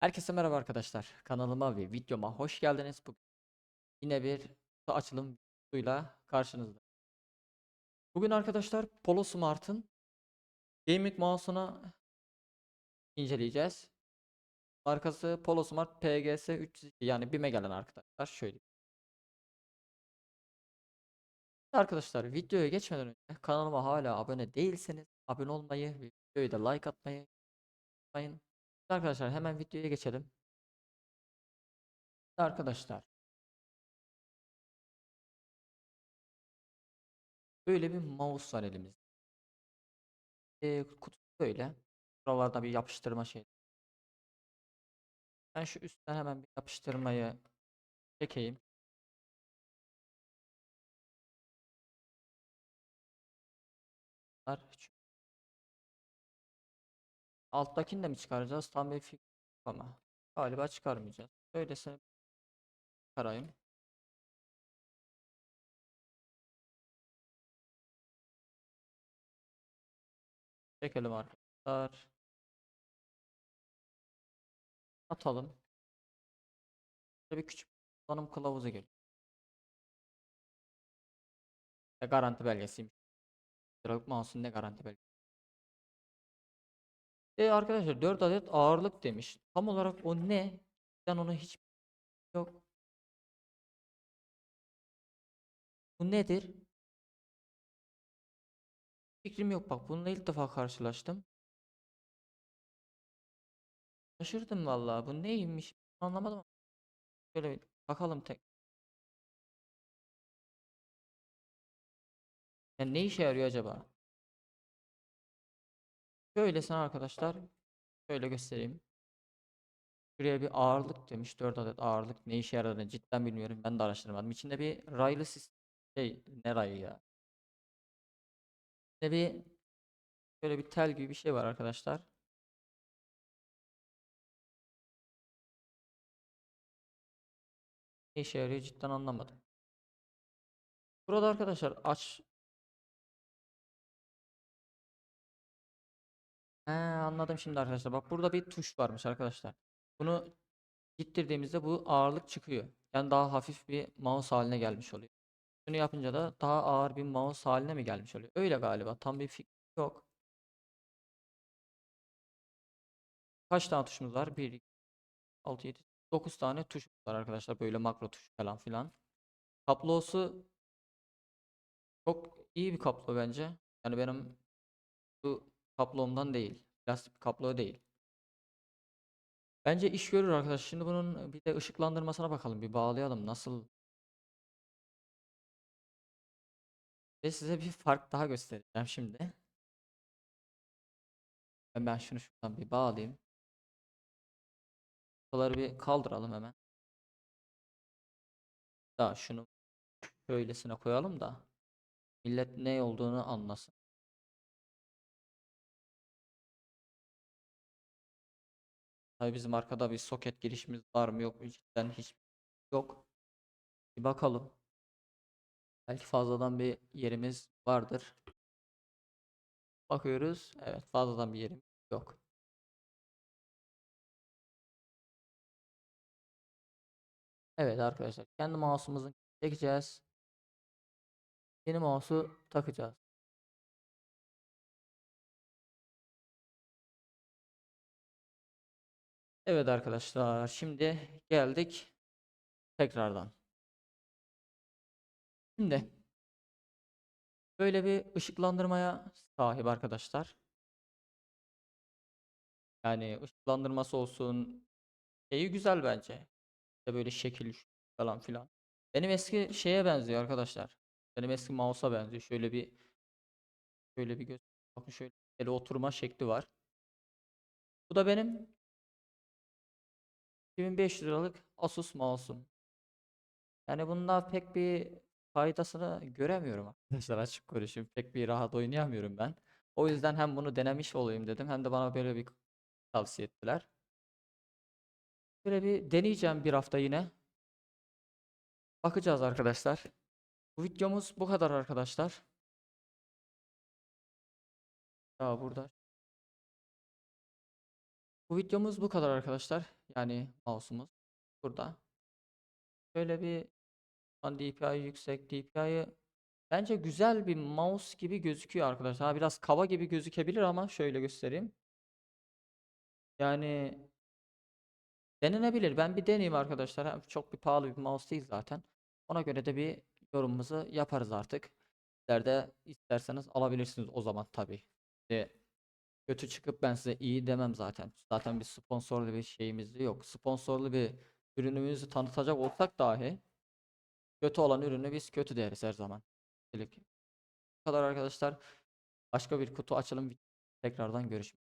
Herkese merhaba arkadaşlar. Kanalıma ve videoma hoş geldiniz. Bugün yine bir açılım videosuyla karşınızda. Bugün arkadaşlar Polo Smart'ın gaming mouse'unu inceleyeceğiz. Markası Polo Smart PGS 302 yani BİM'e gelen arkadaşlar. Şöyle. Arkadaşlar videoya geçmeden önce kanalıma hala abone değilseniz abone olmayı ve videoyu da like atmayı unutmayın. Arkadaşlar hemen videoya geçelim. Arkadaşlar böyle bir mouse var elimizde. Ee, kutu böyle. Buralarda bir yapıştırma şey. Ben şu üstten hemen bir yapıştırmayı çekeyim. Alttakini de mi çıkaracağız? Tam bir yok ama galiba çıkarmayacağız. Öylesine çıkarayım. Çekelim arkadaşlar. Atalım. Böyle bir küçük kullanım kılavuzu geliyor. Ve garanti belgesiymiş. Liralık mouse'un ne garanti belgesi? E arkadaşlar 4 adet ağırlık demiş. Tam olarak o ne? Ben onu hiç yok. Bu nedir? Fikrim yok bak bununla ilk defa karşılaştım. Şaşırdım vallahi bu neymiş anlamadım. Şöyle bakalım tek. Yani ne işe yarıyor acaba? Şöylesine arkadaşlar şöyle göstereyim. Şuraya bir ağırlık demiş. 4 adet ağırlık ne işe yaradığını cidden bilmiyorum. Ben de araştırmadım. İçinde bir raylı sistem şey ne rayı ya? İçinde bir böyle bir tel gibi bir şey var arkadaşlar. Ne işe yarıyor cidden anlamadım. Burada arkadaşlar aç He, anladım şimdi arkadaşlar. Bak burada bir tuş varmış arkadaşlar. Bunu ittirdiğimizde bu ağırlık çıkıyor. Yani daha hafif bir mouse haline gelmiş oluyor. Bunu yapınca da daha ağır bir mouse haline mi gelmiş oluyor? Öyle galiba. Tam bir fikrim yok. Kaç tane tuşumuz var? 1, 2, 6, 7, 9 tane tuşumuz var arkadaşlar. Böyle makro tuş falan filan. Kablosu çok iyi bir kablo bence. Yani benim bu kaplomdan değil. Plastik bir değil. Bence iş görür arkadaş. Şimdi bunun bir de ışıklandırmasına bakalım. Bir bağlayalım. Nasıl? Ve size bir fark daha göstereceğim şimdi. Ben şunu şuradan bir bağlayayım. Buraları bir kaldıralım hemen. Daha şunu şöylesine koyalım da millet ne olduğunu anlasın. Tabii bizim arkada bir soket girişimiz var mı yok mu cidden hiç yok. Bir bakalım. Belki fazladan bir yerimiz vardır. Bakıyoruz. Evet fazladan bir yerim yok. Evet arkadaşlar kendi mouse'umuzu çekeceğiz. Yeni mouse'u takacağız. Evet arkadaşlar şimdi geldik tekrardan. Şimdi böyle bir ışıklandırmaya sahip arkadaşlar. Yani ışıklandırması olsun şeyi güzel bence. İşte böyle şekil falan filan. Benim eski şeye benziyor arkadaşlar. Benim eski mouse'a benziyor. Şöyle bir şöyle bir göz bakın şöyle oturma şekli var. Bu da benim 2500 liralık Asus mouse'um. Yani bunda pek bir faydasını göremiyorum arkadaşlar açık konuşayım. Pek bir rahat oynayamıyorum ben. O yüzden hem bunu denemiş olayım dedim hem de bana böyle bir tavsiye ettiler. Böyle bir deneyeceğim bir hafta yine. Bakacağız arkadaşlar. Bu videomuz bu kadar arkadaşlar. Ya burada Bu videomuz bu kadar arkadaşlar. Yani mouse'umuz burada. Şöyle bir DPI yüksek. DPI'yi bence güzel bir mouse gibi gözüküyor arkadaşlar. Biraz kaba gibi gözükebilir ama şöyle göstereyim. Yani denenebilir. Ben bir deneyeyim arkadaşlar. Çok bir pahalı bir mouse değil zaten. Ona göre de bir yorumumuzu yaparız artık. Sizler isterseniz alabilirsiniz o zaman tabii. Kötü çıkıp ben size iyi demem zaten. Zaten bir sponsorlu bir şeyimiz de yok. Sponsorlu bir ürünümüzü tanıtacak olsak dahi kötü olan ürünü biz kötü deriz her zaman. Bu kadar arkadaşlar. Başka bir kutu açalım. Tekrardan görüşmek